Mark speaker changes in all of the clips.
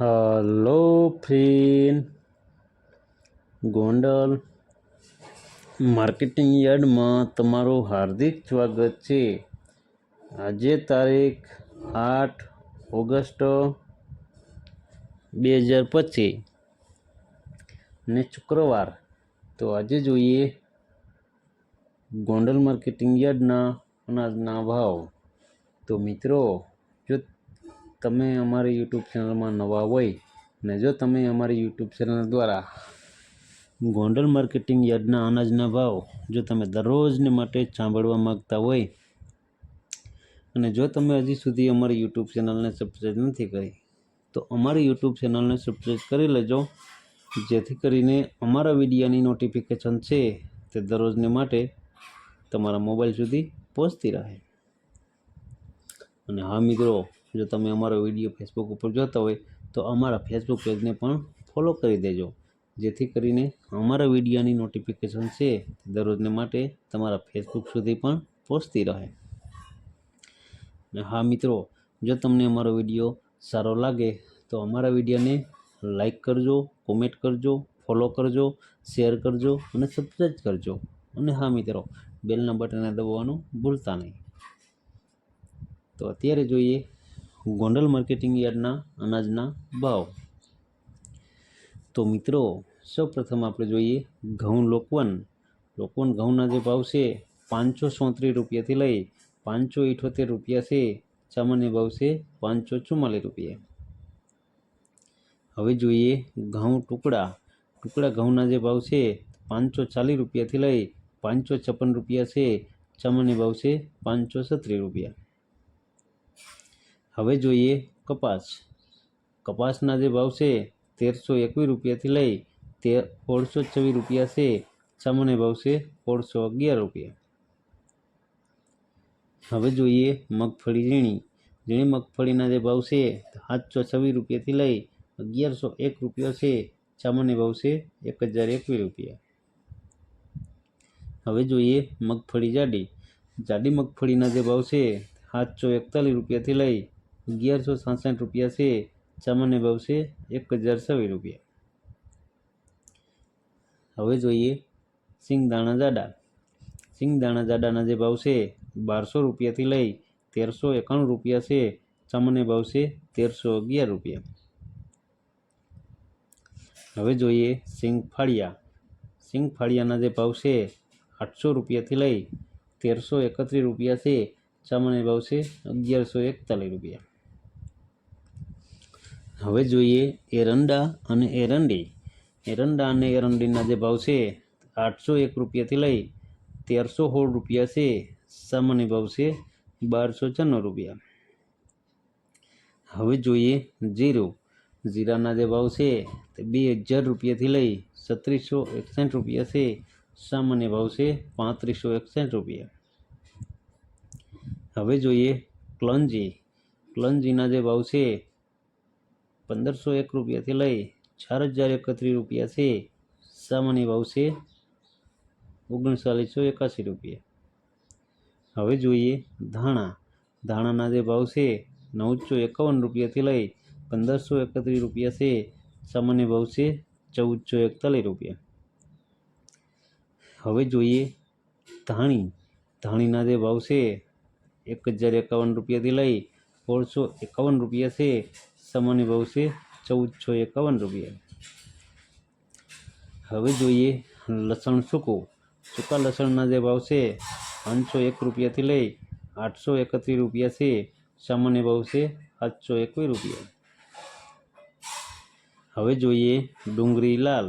Speaker 1: Hello friend. Gondal marketing યાર્ડમાં તમારું હાર્દિક સ્વાગત છે. આજે તારીખ આઠ ઓગસ્ટ બે હજાર પચીસ ને શુક્રવાર. તો આજે જોઈએ ગોંડલ માર્કેટિંગ યાર્ડના અનાજના ભાવ. તો મિત્રો તમે અમારી યુટ્યુબ ચેનલમાં નવા હોય ને જો તમે અમારી યુટ્યુબ ચેનલ દ્વારા ગોંડલ માર્કેટિંગ યાર્ડના અનાજના ભાવ જો તમે દરરોજને માટે સાંભળવા માગતા હોય અને જો તમે હજી સુધી અમારી યુટ્યુબ ચેનલને સબસ્ક્રાઈબ નથી કરી, તો અમારી યુટ્યુબ ચેનલને સબસ્ક્રાઈબ કરી લેજો. જેથી કરીને અમારા વિડીયાની નોટિફિકેશન છે તે દરરોજને માટે તમારા મોબાઈલ સુધી પહોંચતી રહે. અને હા મિત્રો જો તમે અમારો વીડિયો ફેસબુક ઉપર જોતા હોય, તો અમારા ફેસબુક પેજને પણ ફોલો કરી દેજો. જેથી કરીને અમારા વિડીયોની નોટિફિકેશન છે દરરોજને માટે તમારા ફેસબુક સુધી પણ પહોંચતી રહે. હા મિત્રો, જો તમને અમારો વીડિયો સારો લાગે, તો અમારા વિડીયોને લાઈક કરજો કોમેન્ટ કરજો ફોલો કરજો શેર કરજો અને સબસ્ક્રાઈબ કરજો. અને હા મિત્રો બેલના બટનને દબાવવાનું ભૂલતા નહીં. તો અત્યારે જોઈએ ગોંડલ માર્કેટિંગ યાર્ડના અનાજના ભાવ. તો મિત્રો, સૌપ્રથમ આપણે જોઈએ ઘઉં લોકવન. લોકવન ઘઉંના જે ભાવ છે, પાંચસો સોત્રીસ રૂપિયાથી લઈ પાંચસો ઇઠોતેર રૂપિયા છે. સામાન્ય ભાવ છે પાંચસો ચુમ્માલીસ રૂપિયા. હવે જોઈએ ઘઉં ટુકડા. ટુકડા ઘઉંના જે ભાવ છે, પાંચસો ચાલીસ રૂપિયાથી લઈ પાંચસો છપ્પન રૂપિયા છે. સામાન્ય ભાવ છે પાંચસો સત્રીસ રૂપિયા. હવે જોઈએ કપાસ. કપાસના જે ભાવ છે, તેરસો એકવીસ રૂપિયાથી લઈ તે સોળસો છવ્વીસ રૂપિયા છે. સામાન્ય ભાવ છે સોળસો અગિયાર રૂપિયા. હવે જોઈએ મગફળી ઝીણી. ઝીણી મગફળીના જે ભાવ છે, સાતસો છવ્વીસ રૂપિયાથી લઈ અગિયારસો એક રૂપિયા છે. સામાન્ય ભાવ છે એક હજાર એકવીસ રૂપિયા. હવે જોઈએ મગફળી જાડી. જાડી મગફળીના જે ભાવ છે, સાતસો એકતાલીસ રૂપિયાથી લઈ અગિયારસો સાસઠ રૂપિયા છે સામાન્ય ભાવ છે એક હજાર છવ્વીસ રૂપિયા. હવે જોઈએ સિંગદાણા જાડા. સિંગદાણા જાડાના જે ભાવ છે, બારસો રૂપિયાથી લઈ તેરસો એકાણું રૂપિયા છે સામાન્ય ભાવ છે, તેરસો અગિયાર રૂપિયા. હવે જોઈએ સિંગ ફાળિયા સિંગ ફાળિયાના જે ભાવ છે, આઠસો રૂપિયાથી લઈ તેરસો એકત્રીસ રૂપિયા છે સામાન્ય ભાવ છે, અગિયારસો એકતાલીસ રૂપિયા. હવે જોઈએ એરંડા અને એરંડી એરંડા અને એરંડીના જે ભાવ છે, આઠસો એક રૂપિયાથી લઈ તેરસો સોળ રૂપિયા છે, સામાન્ય ભાવ છે બારસો છન્નું રૂપિયા. હવે જોઈએ જીરું. જીરાના જે ભાવ છે, તે બે હજાર રૂપિયાથી લઈ છત્રીસો એકસઠ રૂપિયા છે, સામાન્ય ભાવ છે પાંત્રીસો એકસઠ રૂપિયા. હવે જોઈએ ક્લંજી. ક્લંજીના જે ભાવ છે પંદરસો એક રૂપિયાથી લઈ ચાર હજાર એકત્રીસ રૂપિયા છે. સામાન્ય ભાવ છે ઓગણચાલીસો એકાસી રૂપિયા. હવે જોઈએ ધાણા. ધાણાના જે ભાવ છે નવસો એકાવન રૂપિયાથી લઈ પંદરસો એકત્રીસ રૂપિયા છે. સામાન્ય ભાવ છે ચૌદસો એકતાલીસ રૂપિયા. હવે જોઈએ ધાણી. ધાણીના જે ભાવ છે એક હજાર એકાવન રૂપિયાથી લઈ સોળસો એકાવન રૂપિયા છે. સામાન્ય ભાવ છે ચૌદસો એકાવન રૂપિયા. હવે જોઈએ લસણ સૂકું. સૂકા લસણના જે ભાવ છે, પાંચસો એક રૂપિયાથી લઈ આઠસો એકત્રીસ રૂપિયા છે. સામાન્ય ભાવ છે સાતસો એકવીસ રૂપિયા. હવે જોઈએ ડુંગળી લાલ.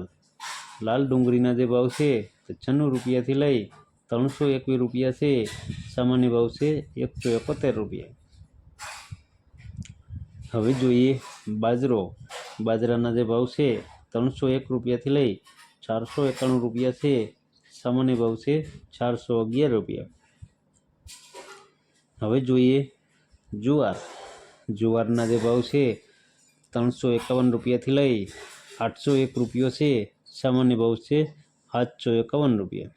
Speaker 1: લાલ ડુંગળીના જે ભાવ છે તો છન્નું રૂપિયાથી લઈ ત્રણસો એકવીસ રૂપિયા છે. સામાન્ય ભાવ છે એકસો એકોતેર રૂપિયા. હવે જોઈએ, બાજરો. બાજરાના જે ભાવ છે, ત્રણસો એક રૂપિયાથી લઈ ચારસો એકાણું રૂપિયા છે. સામાન્ય ભાવ છે ચારસો અગિયાર રૂપિયા. હવે જોઈએ, જુવાર. જુવારના જે ભાવ છે, ત્રણસો એકાવન રૂપિયાથી લઈ આઠસો એક રૂપિયો છે. સામાન્ય ભાવ છે સાતસો એકાવન રૂપિયા.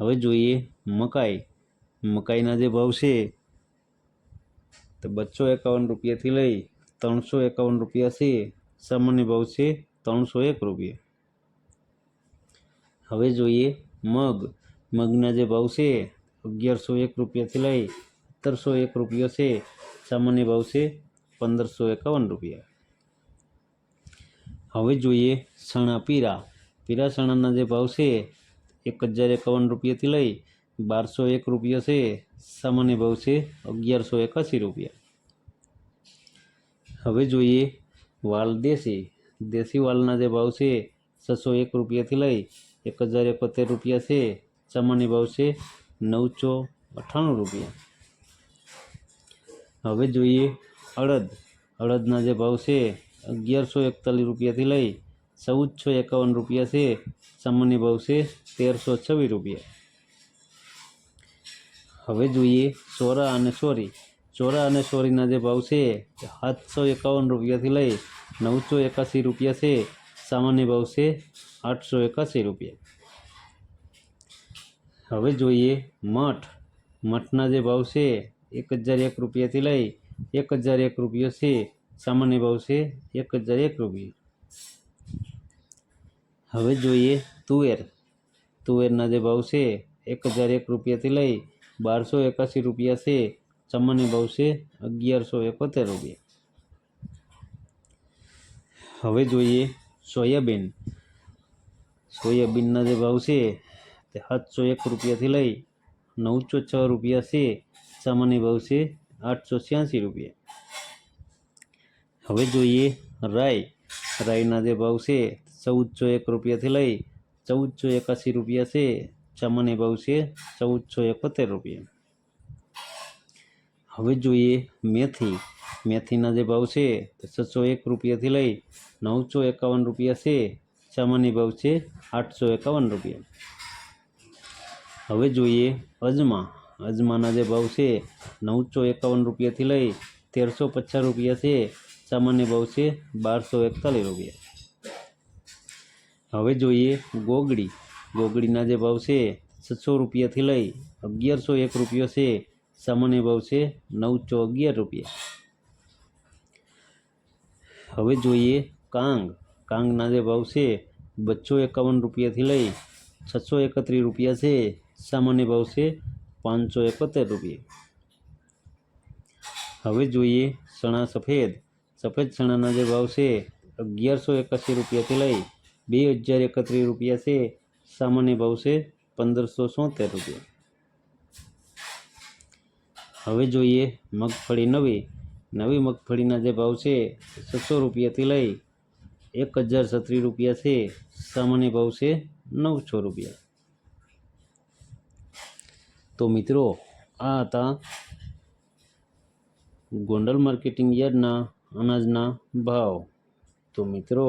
Speaker 1: હવે જોઈએ, મકાઈ. મકાઈના જે ભાવ છે તો બસો એકાવન રૂપિયાથી લઈ ત્રણસો એકાવન રૂપિયા છે, સામાન્ય ભાવ છે ત્રણસો એક રૂપિયા. હવે જોઈએ મગ. મગના જે ભાવ છે, અગિયારસો એક રૂપિયાથી લઈ સત્તરસો એક રૂપિયો છે, સામાન્ય ભાવ છે પંદરસો એકાવન રૂપિયા. હવે જોઈએ સણા પીરા. પીરા સણાના જે ભાવ છે, એક હજાર એકાવન રૂપિયાથી લઈ બારસો એક રૂપિયા છે સામાન્ય ભાવ છે અગિયારસો એકાસી રૂપિયા હવે જોઈએ વાલ દેશી દેશી વાલના જે ભાવ છે છસો એક રૂપિયાથી લઈ એક હજાર એકોતેર રૂપિયા છે સામાન્ય ભાવ છે નવસો અઠ્ઠાણું રૂપિયા હવે જોઈએ અડદ અડદના જે ભાવ છે અગિયારસો એકતાલીસ રૂપિયાથી લઈ ચૌદસો એકાવન રૂપિયા છે સામાન્ય ભાવ છે તેરસો છવ્વીસ રૂપિયા હવે જોઈએ ચોરા અને સોરી. ચોરા અને સોરીના જે ભાવ છે તે સાતસો એકાવન રૂપિયાથી લઈ નવસો એકાસી રૂપિયા છે. સામાન્ય ભાવ છે આઠસો એકાસી રૂપિયા. હવે જોઈએ મઠ. મઠના જે ભાવ છે એક હજાર એક રૂપિયાથી લઈ એક હજાર એક રૂપિયો છે. સામાન્ય ભાવ છે એક હજાર એક રૂપિયા. હવે જોઈએ તુવેર. તુવેરના જે ભાવ છે એક હજાર એક રૂપિયાથી લઈ બારસો એકાસી રૂપિયા છે સામાન્ય ભાવ છે, અગિયારસો એકોતેર રૂપિયા. હવે જોઈએ સોયાબીન. સોયાબીનના જે ભાવ છે, તે સાતસો એક રૂપિયાથી લઈ નવસો છ રૂપિયા છે સામાન્ય ભાવ છે, આઠસો છ્યાસી રૂપિયા. હવે જોઈએ રાઈ. રાઈના જે ભાવ છે, ચૌદસો એક રૂપિયાથી લઈ ચૌદસો એકાસી રૂપિયા છે સામાન્ય ભાવ છે, ચૌદસો એકોતેર રૂપિયા. હવે જોઈએ મેથી. મેથીના જે ભાવ છે છસો એક રૂપિયાથી લઈ નવસો એકાવન રૂપિયા છે. ચામાની ભાવ છે, આઠસો એકાવન રૂપિયા. હવે જોઈએ અજમા. અજમાના જે ભાવ છે, નવસો એકાવન રૂપિયાથી લઈ તેરસો પચાસ રૂપિયા છે. સામાન્ય ભાવ છે, બારસો એકતાલીસ રૂપિયા. હવે જોઈએ ગોગડી. ગોગડીના જે ભાવ છે છસો રૂપિયાથી લઈ અગિયારસો એક રૂપિયો છે, સામાન્ય ભાવ છે નવસો અગિયાર રૂપિયા. હવે જોઈએ કાંગ. કાંગના જે ભાવ છે, બસો એકાવન રૂપિયાથી લઈ છસો એકત્રીસ રૂપિયા છે, સામાન્ય ભાવ છે પાંચસો એકોતેર રૂપિયા. હવે જોઈએ ચણા સફેદ. સફેદ ચણાના જે ભાવ છે, અગિયારસો એકાસી રૂપિયાથી લઈ બે હજાર એકત્રીસ રૂપિયા છે સામાન્ય ભાવ છે પંદરસો સોતેર રૂપિયા. હવે જોઈએ મગફળી નવી. નવી મગફળીના જે ભાવ છે છસો રૂપિયાથી લઈ એક હજાર છત્રીસ રૂપિયા છે. સામાન્ય ભાવ છે નવસો રૂપિયા. તો મિત્રો, આ હતા ગોંડલ માર્કેટિંગ યાર્ડના અનાજના ભાવ. તો મિત્રો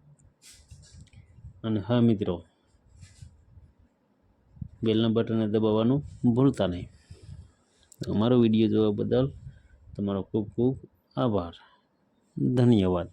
Speaker 1: અને હા મિત્રો, બેલના બટનને દબાવવાનું ભૂલતા નહીં. અમારો વીડિયો જોવા બદલ તમારો ખૂબ ખૂબ આભાર. ધન્યવાદ.